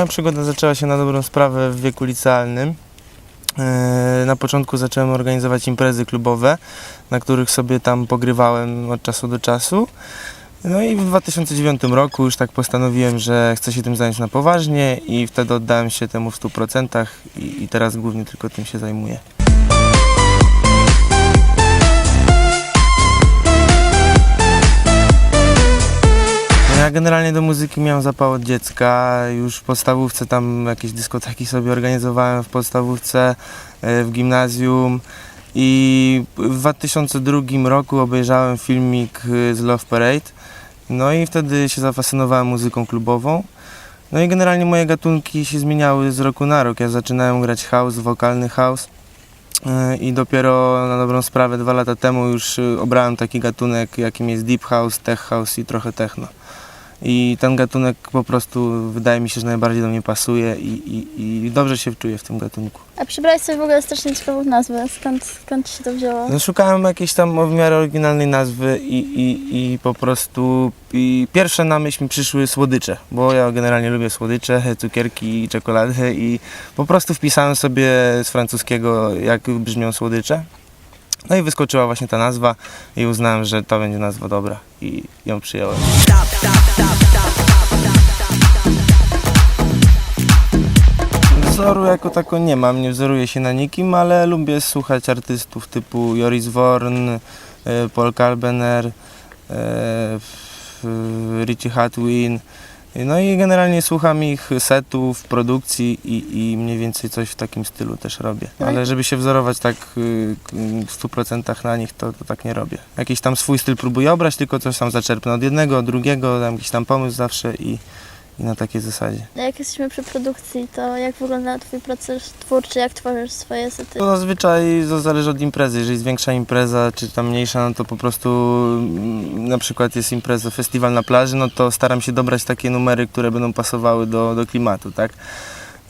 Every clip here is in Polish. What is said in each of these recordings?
Moja przygoda zaczęła się na dobrą sprawę w wieku licealnym. E, Na początku zacząłem organizować imprezy klubowe, na których sobie tam pogrywałem od czasu do czasu. No i w 2009 roku już tak postanowiłem, że chcę się tym zająć na poważnie i wtedy oddałem się temu w 100% i, i teraz głównie tylko tym się zajmuję. Ja generalnie do muzyki miałem zapał od dziecka. Już w podstawówce tam jakieś dyskoteki sobie organizowałem w podstawówce, e, w gimnazjum. I w 2002 roku obejrzałem filmik e, z Love Parade. No i wtedy się zafascynowałem muzyką klubową. No i generalnie moje gatunki się zmieniały z roku na rok. Ja zaczynałem grać house, wokalny house. E, I dopiero na dobrą sprawę dwa lata temu już obrałem taki gatunek, jakim jest deep house, tech house i trochę techno. I ten gatunek po prostu wydaje mi się, że najbardziej do mnie pasuje i, i, i dobrze się czuję w tym gatunku. A przybrałeś sobie w ogóle strasznie ciekawą nazwę. Skąd, skąd ci się to wzięło? No, szukałem jakiejś tam w miarę oryginalnej nazwy i, i, i po prostu i pierwsze na myśl mi przyszły słodycze, bo ja generalnie lubię słodycze, cukierki i czekoladę i po prostu wpisałem sobie z francuskiego jak brzmią słodycze. No i wyskoczyła właśnie ta nazwa i uznałem, że to będzie nazwa dobra i ją przyjąłem. Wzoru jako tako nie mam, nie wzoruję się na nikim, ale lubię słuchać artystów typu Joris Worn, e, Paul Kalbener, e, f- Richie Hatwin. No i generalnie słucham ich setów, produkcji i, i mniej więcej coś w takim stylu też robię. Tak. Ale żeby się wzorować tak y, w 100% na nich, to, to tak nie robię. Jakiś tam swój styl próbuję obrać, tylko coś tam zaczerpnę od jednego, od drugiego, tam jakiś tam pomysł zawsze i, i na takiej zasadzie. Jak jesteśmy przy produkcji, to jak wygląda Twój proces twórczy, jak tworzysz swoje sety? To zazwyczaj to zależy od imprezy. Jeżeli jest większa impreza, czy tam mniejsza, no to po prostu mm, na przykład jest impreza, festiwal na plaży, no to staram się dobrać takie numery, które będą pasowały do, do klimatu, tak?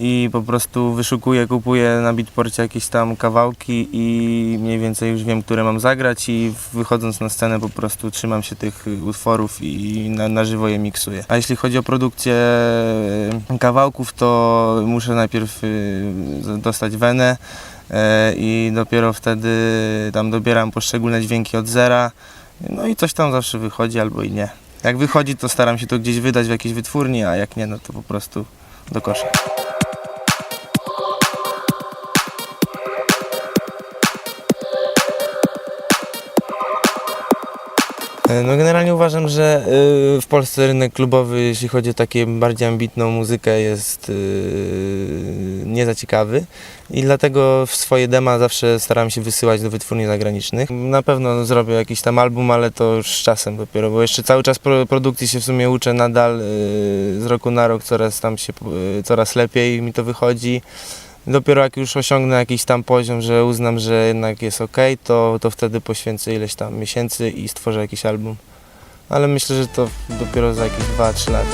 I po prostu wyszukuję, kupuję na beatporcie jakieś tam kawałki i mniej więcej już wiem, które mam zagrać i wychodząc na scenę po prostu trzymam się tych utworów i na, na żywo je miksuję. A jeśli chodzi o produkcję e, kawałków, to muszę najpierw y, dostać wenę, E, i dopiero wtedy tam dobieram poszczególne dźwięki od zera. No i coś tam zawsze wychodzi albo i nie. Jak wychodzi, to staram się to gdzieś wydać w jakiejś wytwórni, a jak nie, no to po prostu do kosza. No generalnie uważam, że y, w Polsce rynek klubowy, jeśli chodzi o takie bardziej ambitną muzykę, jest y, nie za ciekawy i dlatego w swoje dema zawsze staram się wysyłać do wytwórni zagranicznych. Na pewno zrobię jakiś tam album, ale to już z czasem dopiero, bo jeszcze cały czas pro, produkcji się w sumie uczę nadal, y, z roku na rok coraz tam się, coraz lepiej mi to wychodzi. Dopiero jak już osiągnę jakiś tam poziom, że uznam, że jednak jest ok, to, to wtedy poświęcę ileś tam miesięcy i stworzę jakiś album. Ale myślę, że to dopiero za jakieś 2-3 lata.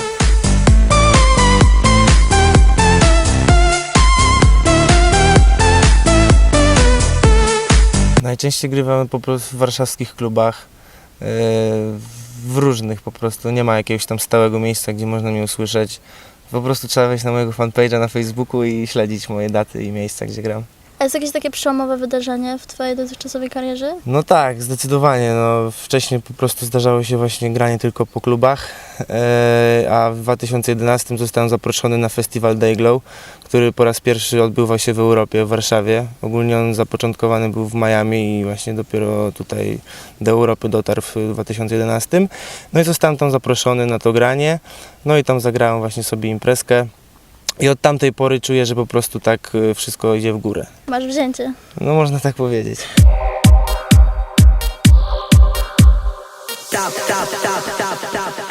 Najczęściej grywamy po prostu w warszawskich klubach, yy, w różnych po prostu. Nie ma jakiegoś tam stałego miejsca, gdzie można mnie usłyszeć. Po prostu trzeba wejść na mojego fanpage'a na Facebooku i śledzić moje daty i miejsca, gdzie gram. A jest jakieś takie przełomowe wydarzenie w Twojej dotychczasowej karierze? No tak, zdecydowanie. No, wcześniej po prostu zdarzało się właśnie granie tylko po klubach, e, a w 2011 zostałem zaproszony na festiwal Dayglow, który po raz pierwszy odbywa się w Europie, w Warszawie. Ogólnie on zapoczątkowany był w Miami i właśnie dopiero tutaj do Europy dotarł w 2011. No i zostałem tam zaproszony na to granie, no i tam zagrałem właśnie sobie imprezkę. I od tamtej pory czuję, że po prostu tak e, wszystko idzie w górę. Masz wzięcie. No można tak powiedzieć. Stop, stop, stop, stop, stop.